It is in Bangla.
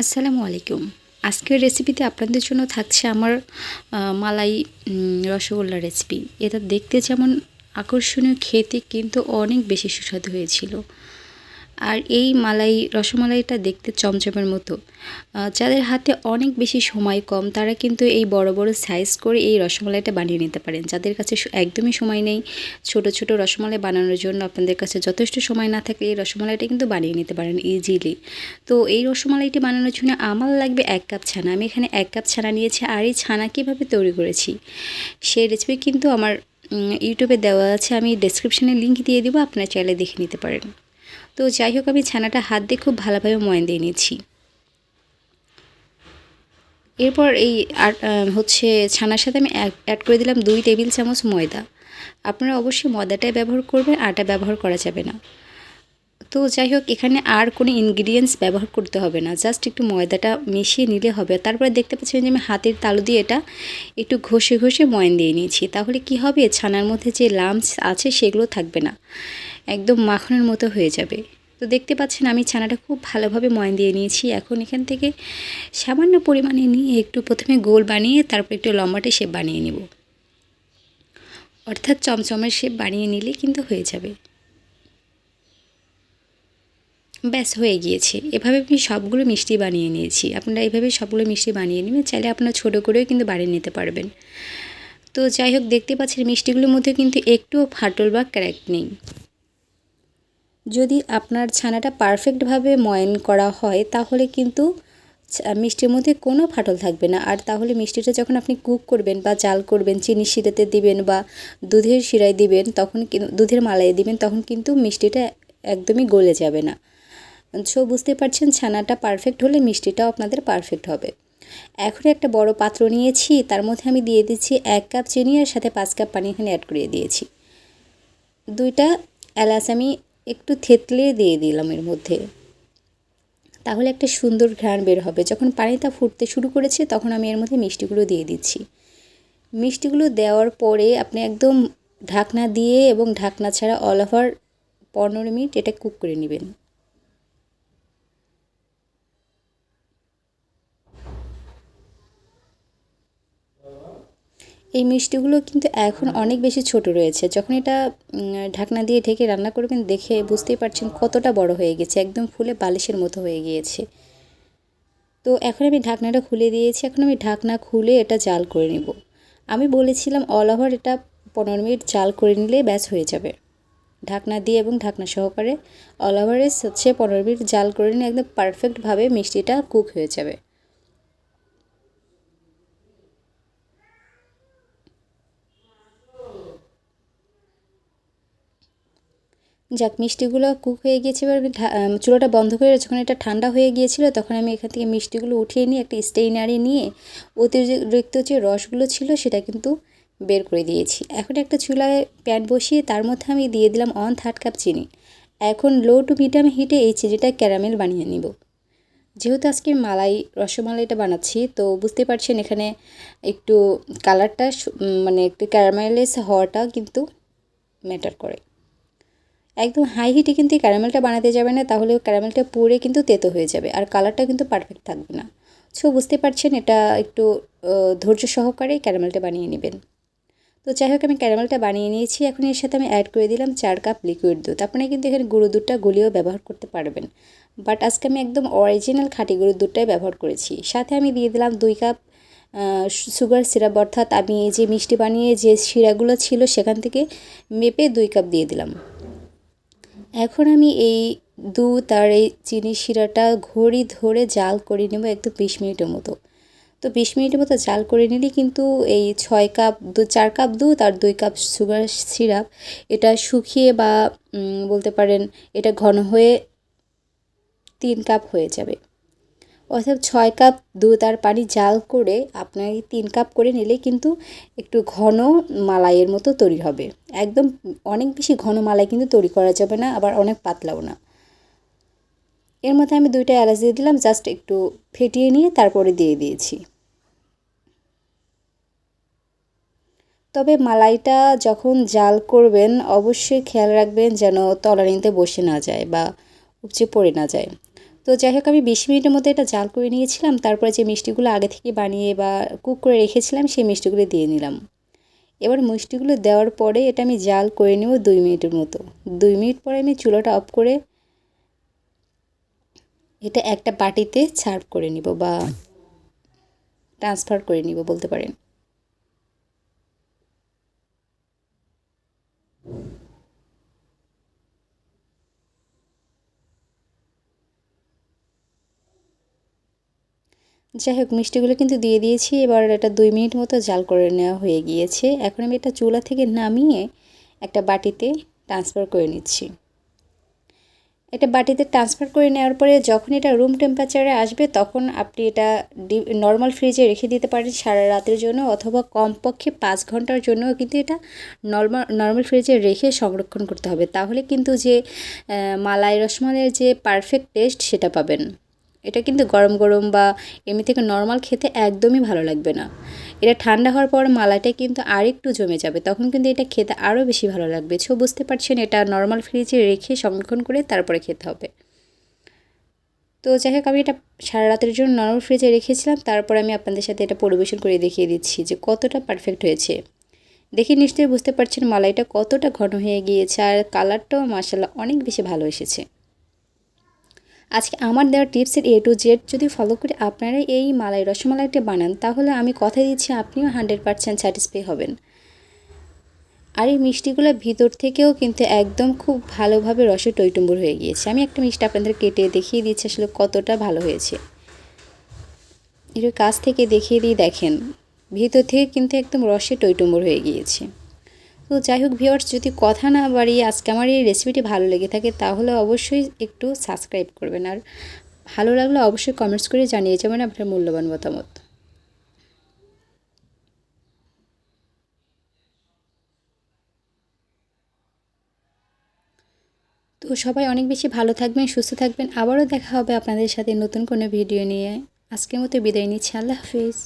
আসসালামু আলাইকুম। আজকের রেসিপিতে আপনাদের জন্য থাকছে আমার মালাই রসগোল্লা রেসিপি এটা দেখতে যেমন আকর্ষণীয়, খেতে কিন্তু অনেক বেশি সুস্বাদু হয়েছিল। আর এই মালাই, রসমালাইটা দেখতে চমচমের মতো। যাদের হাতে অনেক বেশি সময় কম, তারা কিন্তু এই বড় বড় সাইজ করে এই রসমালাইটা বানিয়ে নিতে পারেন। যাদের কাছে একদমই সময় নেই ছোট ছোট রসমালাই বানানোর জন্য, আপনাদের কাছে যথেষ্ট সময় না থাকলে এই রসমালাইটা কিন্তু বানিয়ে নিতে পারেন ইজিলি তো এই রসমালাইটি বানানোর জন্য আমার লাগবে এক কাপ ছানা। আমি এখানে এক কাপ ছানা নিয়েছি আর এই ছানা কীভাবে তৈরি করেছি সেই রেসিপি কিন্তু আমার ইউটিউবে দেওয়া আছে। আমি ডেসক্রিপশনে লিঙ্ক দিয়ে দিব, আপনারা চাইলে দেখে নিতে পারেন। তো যাই হোক, আমি ছানাটা হাত দিয়ে খুব ভালোভাবে ময়ন দিয়ে নিয়েছি এরপর এই হচ্ছে ছানার সাথে আমি অ্যাড করে দিলাম দুই টেবিল চামচ ময়দা। আপনারা অবশ্যই ময়দাটাই ব্যবহার করবেন, আটা ব্যবহার করা যাবে না। তো যাই হোক, এখানে আর কোনো ইনগ্রিডিয়েন্টস ব্যবহার করতে হবে না। জাস্ট একটু ময়দাটা মিশিয়ে নিলে হবে। তারপরে দেখতে পাচ্ছেন যে আমি হাতের তালু দিয়ে এটা একটু ঘষে ঘষে ময়ন দিয়ে নিয়েছি। তাহলে কি হবে? ছানার মধ্যে যে লামস আছে সেগুলো থাকবে না। একদম মাখনের মতো হয়ে যাবে। তো দেখতে পাচ্ছেন আমি ছানাটা খুব ভালোভাবে ময়ন দিয়ে নিয়েছি। এখন এখান থেকে সামান্য পরিমাণে নিয়ে একটু প্রথমে গোল বানিয়ে তারপর একটু লম্বাটে শেপ বানিয়ে নিব। অর্থাৎ চমচমের শেপ বানিয়ে নিলে কিন্তু হয়ে যাবে। ব্যাস, হয়ে গিয়েছে। এভাবে আমি সবগুলো মিষ্টি বানিয়ে নিয়েছি। আপনারা এভাবে সবগুলো মিষ্টি বানিয়ে নেবেন চাইলে আপনারা ছোটো করেও কিন্তু বানিয়ে নিতে পারবেন। তো যাই হোক, দেখতে পাচ্ছেন মিষ্টিগুলোর মধ্যে কিন্তু একটুও ফাটল বা ক্র্যাক নেই। যদি আপনার ছানাটা পারফেক্টভাবে ময়ন করা হয়, তাহলে কিন্তু মিষ্টির মধ্যে কোনো ফাটল থাকবে না। আর তাহলে মিষ্টিটা যখন আপনি কুক করবেন বা জাল করবেন চিনি শিরাতে দিবেন বা দুধের শিরায় দিবেন, তখন দুধের মালাই দিবেন, তখন কিন্তু মিষ্টিটা একদমই গলে যাবে না। সো বুঝতে পারছেন, ছানাটা পারফেক্ট হলে মিষ্টিটাও আপনাদের পারফেক্ট হবে। এখন একটা বড় পাত্র নিয়েছি, তার মধ্যে আমি দিয়ে দিচ্ছি এক কাপ চিনি আর সাথে পাঁচ কাপ পানি এখানে অ্যাড করে দিয়েছি। দুইটা এলাচ আমি একটু থেতলে দিয়ে দিলাম এর মধ্যে। তাহলে একটা সুন্দর ঘ্রাণ বের হবে। যখন পানিটা ফুটতে শুরু করেছে, তখন আমি এর মধ্যে মিষ্টিগুলো দিয়ে দিচ্ছি। মিষ্টিগুলো দেওয়ার পরে আপনি একদম ঢাকনা দিয়ে এবং ঢাকনা ছাড়া অল ওভার পনেরো মিনিট এটা কুক করে নেবেন। এই মিষ্টিগুলো কিন্তু এখন অনেক বেশি ছোট রয়েছে। যখন এটা ঢাকনা দিয়ে ঢেকে রান্না করবেন, দেখে বুঝতেই পারছেন কতটা বড় হয়ে গেছে, একদম ফুলে বালিশের মতো হয়ে গিয়েছে। তো এখন আমি ঢাকনাটা খুলে দিয়েছি, এখন আমি ঢাকনা খুলে এটা জাল করে নেব। আমি বলেছিলাম অল ওভার এটা পনেরো মিনিট জাল করে নিলে ব্যাস হয়ে যাবে। ঢাকনা দিয়ে এবং ঢাকনা সহকারে অল ওভারে হচ্ছে পনেরো মিনিট জাল করে নিলে একদম পারফেক্টভাবে মিষ্টিটা কুক হয়ে যাবে। যাক, মিষ্টিগুলো কুক হয়ে গিয়েছে, এবার চুলাটা বন্ধ করে যখন এটা ঠান্ডা হয়ে গিয়েছিল, তখন আমি এখান থেকে মিষ্টিগুলো উঠিয়ে নিয়ে, একটা স্টেইনারে নিয়ে, অতিরিক্ত যে রসগুলো ছিল, সেটা কিন্তু বের করে দিয়েছি। এখন একটা চুলায় প্যান বসিয়ে, তার মধ্যে আমি দিয়ে দিলাম অন থার্ড কাপ চিনি। এখন লো টু মিডিয়াম হিটে এই চিনিটা ক্যারামেল বানিয়ে নিব। যেহেতু আজকে মালাই, রসমালাইটা বানাচ্ছি, তো বুঝতে পারছেন এখানে একটু কালারটা মানে একটু ক্যারামেলাইজ হওয়াটা কিন্তু ম্যাটার করে। একদম হাই হিটে কিন্তু এই ক্যারামেলটা বানাতে যাবে না, তাহলে ক্যারামেলটা পুড়ে কিন্তু তেতো হয়ে যাবে আর কালারটা কিন্তু পারফেক্ট থাকবে না। সো বুঝতে পারছেন এটা একটু ধৈর্য সহকারে ক্যারামেলটা বানিয়ে নেবেন। তো যাই হোক, আমি ক্যারামেলটা বানিয়ে নিয়েছি, এখন এর সাথে আমি অ্যাড করে দিলাম চার কাপ লিকুইড দুধ। আপনারা কিন্তু এখানে গুঁড়ো দুধটা গুলিয়েও ব্যবহার করতে পারবেন। বাট আজকে আমি একদম অরিজিনাল খাঁটি গুঁড়ো দুধটাই ব্যবহার করেছি। সাথে আমি দিয়ে দিলাম দুই কাপ সুগার সিরাপ অর্থাৎ আমি এই যে মিষ্টি বানিয়ে যে শিরাগুলো ছিল সেখান থেকে মেপে দুই কাপ দিয়ে দিলাম। এখন আমি এই দু তার এই চিনি শিরাটা ঘড়ি ধরে জাল করে নেব একদম বিশ মিনিটের মতো। তো বিশ মিনিটের মতো জাল করে নিলে কিন্তু এই ছয় কাপ দু, চার কাপ দুধ আর দুই কাপ সুগার সিরাপ এটা শুকিয়ে বা বলতে পারেন এটা ঘন হয়ে তিন কাপ হয়ে যাবে। অর্থাৎ ছয় কাপ দুধ আর পানি জাল করে আপনার তিন কাপ করে নিলে কিন্তু একটু ঘন মালাইয়ের মতো তৈরি হবে। একদম অনেক বেশি ঘন মালাই কিন্তু তৈরি করা যাবে না, আবার অনেক পাতলাও না। এর মধ্যে আমি দুইটা এলাচ দিয়ে দিলাম, জাস্ট একটু ফেটিয়ে নিয়ে তারপরে দিয়ে দিয়েছি। তবে মালাইটা যখন জাল করবেন, অবশ্যই খেয়াল রাখবেন যেন তলানিতে বসে না যায় বা উপচে পড়ে না যায়। তো যাই হোক, আমি বিশ মিনিটের মধ্যে এটা জাল করে নিয়েছিলাম। তারপরে যে মিষ্টিগুলো আগে থেকে বানিয়ে বা কুক করে রেখেছিলাম, সেই মিষ্টিগুলো দিয়ে নিলাম। এবার মিষ্টিগুলো দেওয়ার পরে এটা আমি জাল করে নেব দুই মিনিটের মতো। দুই মিনিট পরে আমি চুলাটা অফ করে এটা একটা বাটিতে সার্ভ করে নিব বা ট্রান্সফার করে নিব বলতে পারেন। যাই হোক, মিষ্টিগুলো কিন্তু দিয়ে দিয়েছি। এবার এটা দুই মিনিট মতো জাল করে নেওয়া হয়ে গিয়েছে। এখন আমি এটা চুলা থেকে নামিয়ে একটা বাটিতে ট্রান্সফার করে নিচ্ছি। এটা বাটিতে ট্রান্সফার করে নেওয়ার পরে যখন এটা রুম টেম্পারেচারে আসবে, তখন আপনি এটা নর্মাল ফ্রিজে রেখে দিতে পারেন সারা রাতের জন্য অথবা কমপক্ষে পাঁচ ঘণ্টার জন্য কিন্তু এটা নর্মাল নর্মাল ফ্রিজে রেখে সংরক্ষণ করতে হবে। তাহলে কিন্তু যে মালাই রসমালাইয়ের যে পারফেক্ট টেস্ট সেটা পাবেন। এটা কিন্তু গরম গরম বা এমনি থেকে নর্মাল খেতে একদমই ভালো লাগবে না। এটা ঠান্ডা হওয়ার পর মালাটা কিন্তু আরেকটু জমে যাবে, তখন কিন্তু এটা খেতে আরও বেশি ভালো লাগবে। ছো, বুঝতে পারছেন? এটা নর্মাল ফ্রিজে রেখে সংরক্ষণ করে তারপরে খেতে হবে। তো যাই হোক, আমি এটা সারা রাতের জন্য নর্মাল ফ্রিজে রেখেছিলাম। তারপর আমি আপনাদের সাথে এটা পরিবেশন করে দেখিয়ে দিচ্ছি যে কতটা পারফেক্ট হয়েছে। দেখে নিশ্চয়ই বুঝতে পারছেন মালাইটা কতটা ঘন হয়ে গিয়েছে আর কালারটাও মাসাল্লাহ অনেক বেশি ভালো এসেছে। আজকে আমার দেওয়া টিপসের এ টু জেড যদি ফলো করে আপনারা এই মালাই রসমালাইটা বানান, তাহলে আমি কথা দিচ্ছি, আপনিও হান্ড্রেড পারসেন্ট স্যাটিসফাই হবেন। আর এই মিষ্টিগুলো ভিতর থেকেও কিন্তু একদম খুব ভালোভাবে রসে টইটুম্বুর হয়ে গিয়েছে। আমি একটা মিষ্টি আপনাদের কেটে দেখিয়ে দিচ্ছি, আসলে কতটা ভালো হয়েছে। এর কাছ থেকে দেখিয়ে দিয়ে দেখেন, ভিতর থেকে কিন্তু একদম রসে টইটুম্বুর হয়ে গিয়েছে। তো যাই হোক ভিওয়ার্স যদি কথা না বাড়িয়ে আজকে আমার এই রেসিপিটি ভালো লেগে থাকে, তাহলে অবশ্যই একটু সাবস্ক্রাইব করবেন। আর ভালো লাগলে অবশ্যই কমেন্টস করে জানিয়ে যাবেন আপনার মূল্যবান মতামত। তো সবাই অনেক বেশি ভালো থাকবেন, সুস্থ থাকবেন। আবারও দেখা হবে আপনাদের সাথে নতুন কোনো ভিডিও নিয়ে। আজকের মতো বিদায় নিচ্ছি। আল্লাহ হাফিজ।